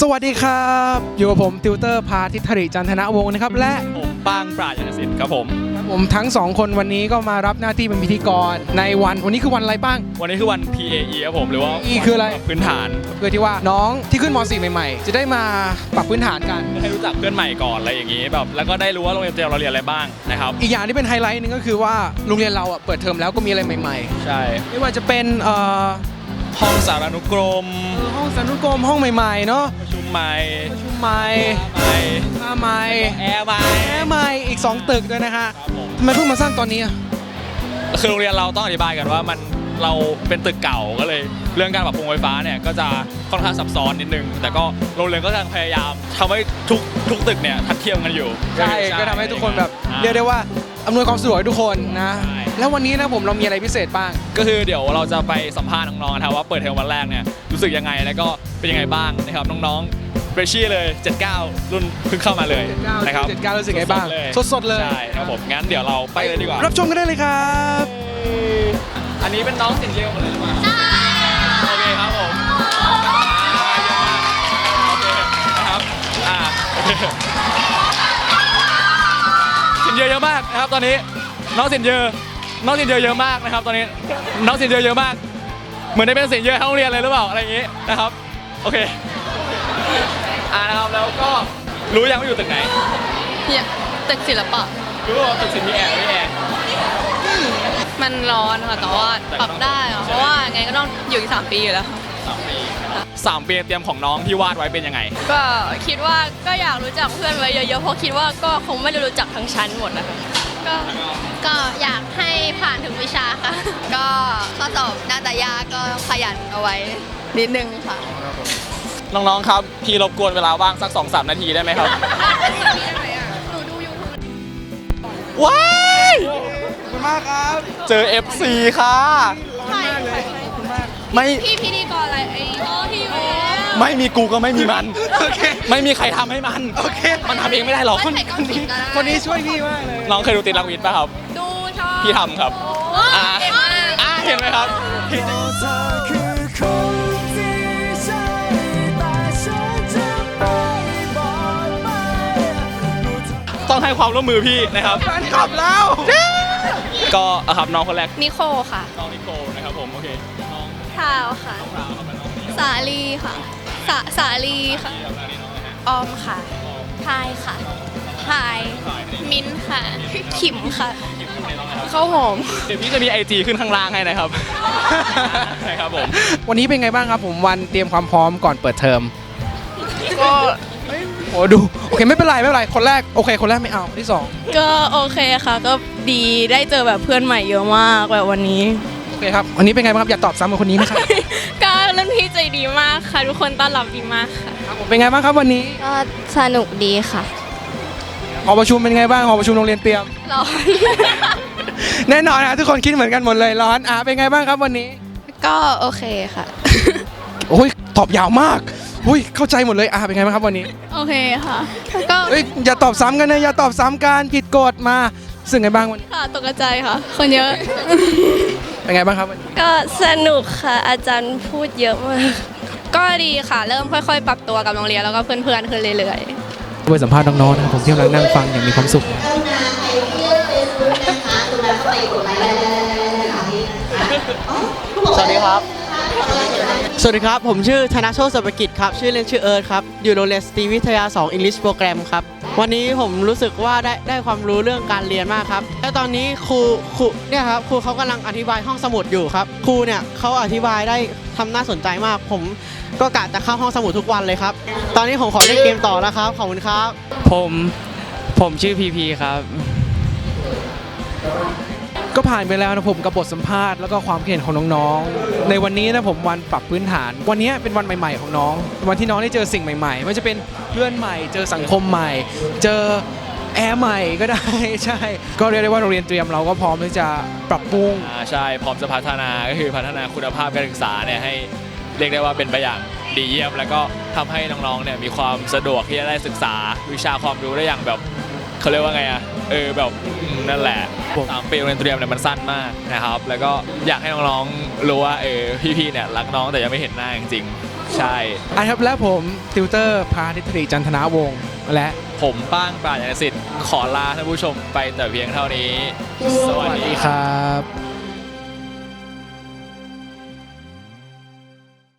สวัสดีครับ อยู่กับผมติวเตอร์พาทิตริจันทนวงศ์นะครับ และผมป้างปราดยนสิทธิ์ครับผม ผมทั้งสองคนวันนี้ก็มารับหน้าที่เป็นพิธีกรในวันวันนี้คือวันอะไรบ้าง วันนี้คือวัน PAE ครับผมหรือว่า PAE คืออะไร พื้นฐานเพื่อที่ว่าน้องที่ขึ้นม .4 ใหม่ๆ จะได้มาปรับพื้นฐานกัน ให้รู้จักเพื่อนใหม่ก่อนอะไรอย่างนี้แบบแล้วก็ได้รู้ว่าโรงเรียนเตรียมเราเรียนอะไรบ้างนะครับอีกอย่างที่เป็นไฮไลท์หนึงก็คือว่าโรงเรียนเราอะเปิดเทอมแล้วก็มีอะไรใหม่ใช่ๆไม่ว่าจะเป็นเอ่อ ห้องสารานุกรมห้องสารุกรมห้องใหม่ๆเนาะประชุมใหม่ประชุมใหม่ใหม่ผ้าใหม่แอร์ใหม่แอร์ใหม่อีกสองตึกด้วยนะฮะครับผมทำไมเพิ่งมาสร้างตอนนี้อะคือโรงเรียนเราต้องอธิบายกันว่ามันเราเป็นตึกเก่าก็เลย เรื่องการปรับปรุงไฟฟ้าเนี่ยก็จะค่อนข้างซับซ้อนนิดนึง แต่ก็โรงเรียนก็กำลังพยายามทำให้ทุกทุกตึกเนี่ยทัดเทียมกันอยู่ใช่ก็ทำให้ทุกคนแบบอ่า เรียกได้ว่าอำนวยความสะดวกให้ทุกคนนะ ใช่แล้ววันนี้นะผมเรามีอะไรพิเศษบ้าง ก็คือเดี๋ยวเราจะไปสัมภาษณ์น้องๆนะครับว่าเปิดเทอมวันแรกเนี่ยรู้สึกยังไงแล้วก็เป็นยังไงบ้างนะครับน้องๆเฟรชชี่เลย 79 รุ่นเพิ่งเข้ามาเลยนะครับ79รู้สึกไงบ้างสดๆเลย ใช่ครับผมงั้นเดี๋ยวเราไปเลยดีกว่า รับชมกันได้เลยครับ อันนี้เป็นน้องสินเดียวหมดเลยหรือเปล่าใช่โอเคครับผมอ่าเยี่ยมมากโอเคนะครับอ่าโอเคสินเยอะเยอะมากนะครับตอนนี้น้องสินเยอะ น้องสินเยอะเยอะมากนะครับ ตอนนี้น้องสินเยอะเยอะมาก เหมือนได้เป็นสินเยอะทั้งโรงเรียนเลยหรือเปล่าอะไรอย่างนี้นะครับ โอเคอ่านะครับแล้วก็รู้ยังว่าอยู่ตึกไหนเนี่ยตึกศิลปะ รู้ว่าตึกสินมีแอร์ไม่แอร์ มันร้อนค่ะแต่ว่าปรับได้ค่ะเพราะว่าไงก็ต้องอยู่อีกสามปีอยู่แล้ว สามปี สามปีเตรียมของน้องที่วาดไว้เป็นยังไง ก็คิดว่าก็อยากรู้จักเพื่อนไว้เยอะๆ เพราะคิดว่าก็คงไม่ได้รู้จักทั้งชั้นหมดนะคะก็ก็อยากให้ผ่านทุกวิชาค่ะ ก็ข้อสอบน่าจะยากก็ขยันเอาไว้นิดนึงค่ะ น้องๆ ครับ พี่รบกวนเวลาว่างสัก2อสนาทีได้ไหมครับหนูดูยูทูบว้ายขอบคุณมากครับ เจอ FC ค่ะใช่ไม่พี่พิธีกร ไม่มีกูก็ไม่มีมัน โอเค ไม่มีใครทำให้มัน โอเค มันทำเองไม่ได้หรอกไม่ใส่กล้องติดก็ได้คนนี้ช่วยพี่มากเลย น้องเคยดูติดลักวิทย์ป่ะครับ ดูชอบพี่ทำครับ โอ้อ่า เก่งมากอ่าเห็นไหมครับ ต้องให้ความร่วมมือพี่นะครับ แฟนคลับแล้วก็อะครับน้องคนแรก นิโคค่ะน้องนิโคนะครับผม โอเค น้องพราวค่ะพราวครับและน้องนี่สาลีค่ะ สาสาลีค่ะที่แบบนี้น้องนะฮะออมค่ะพายค่ะพายมิ้นท์ค่ะ ขิมค่ะข้าวหอม เดี๋ยวพี่จะมีไอจีขึ้นข้างล่างให้นะครับ ใช่ครับผม วันนี้เป็นไงบ้างครับผมวันเตรียมความพร้อมก่อนเปิดเทอม ก็โอ้ดู โอเคไม่เป็นไรไม่เป็นไรคนแรกโอเค คนแรกไม่เอาคนที่สองก็โอเคค่ะ ก็ดีได้เจอแบบเพื่อนใหม่เยอะมากแบบวันนี้ โอเคครับวันนี้เป็นไงบ้างครับอย่าตอบซ้ำกับคนนี้นะครั บก็รุ่นพี่ใจดีมากค่ะ ทุกคนต้อนรับดีมากค่ะครับผมเป็นไงบ้างครับวันนี้ก็สนุกดีค่ะหอประชุมเป็นไงบ้างหอประชุมโรงเรียนเตรียม ร้อน แน่นอนนะทุกคนคิดเหมือนกันหมดเลยร้อนอะเป็นไงบ้างครับวันนี้ก็โอเคค่ะ โอ้ยตอบยาวมากอุ้ยเข้าใจหมดเลยอะเป็นไงบ้างครับวันนี้โอเคค่ะ ก็ เอ้ยอย่าตอบซ้ำกันนะอย่าตอบซ้ำกันผิดกฎมา สึ่งไงบ้างวันนี้ค่ะตกใจค่ะ คนเยอะ เป็นไงบ้างครับวันนี้ก็สนุกค่ะ อาจารย์พูดเยอะมาก ก็ดีค่ะ เริ่มค่อยๆ ปรับตัวกับโรงเรียนแล้วก็เพื่อนๆขึ้นเรื่อยๆไปสัมภาษณ์น้องๆนะครับผมที่กำลังนั่งฟังอย่างมีความสุข สวัสดีครับ สวัสดีครับ ผมชื่อธนโชคสัปกิจครับ ชื่อเล่นชื่อเอิร์ธครับ อยู่โรงเรียนสตรีวิทยา 2 English Program ครับ วันนี้ผมรู้สึกว่าได้ได้ความรู้เรื่องการเรียนมากครับและตอนนี้ครูครูเนี่ยครับครูเขากำลังอธิบายห้องสมุดอยู่ครับ ครูเนี่ยเขาอธิบายได้ทำน่าสนใจมาก ผมก็กะจะเข้าห้องสมุดทุกวันเลยครับ ตอนนี้ผมขอเล่นเกมต่อแล้วครับขอบคุณครับ ผมผมชื่อพีพีครับ ก็ผ่านไปแล้วนะผมกับบทสัมภาษณ์แล้วก็ความเห็นของน้องๆ ในวันนี้นะผมวันปรับพื้นฐาน วันนี้เป็นวันใหม่ ๆ ของน้อง วันที่น้องได้เจอสิ่งใหม่ๆไม่ว่าจะเป็นเพื่อนใหม่ เจอสังคมใหม่ เจอแอร์ใหม่ก็ได้ ใช่ ก็เรียกได้ว่าโรงเรียนเตรียมเราก็พร้อมที่จะปรับปรุงอ่าใช่พร้อมจะพัฒนาก็คือพัฒนาคุณภาพการศึกษาเนี่ยให้เรียกได้ว่าเป็นไปอย่างดีเยี่ยม แล้วก็ทำให้น้องๆเนี่ยมีความสะดวกที่จะได้ศึกษาวิชาความรู้ได้อย่างแบบ เขาเรียกว่าไงอะเออแบบนั่นแหละสามปีโรงเรียนเตรียมเนี่ยมันสั้นมากนะครับ แล้วก็อยากให้น้องๆรู้ว่าเออพี่ๆเนี่ยรักน้องแต่ยังไม่เห็นหน้าจริงๆใช่ อะครับและผมติวเตอร์พาณิตรีจันทนาวงศ์และผมป้างปราณยาสิทธิ์ขอลาท่านผู้ชมไปแต่เพียงเท่านี้ สวัสดีครับ ครับ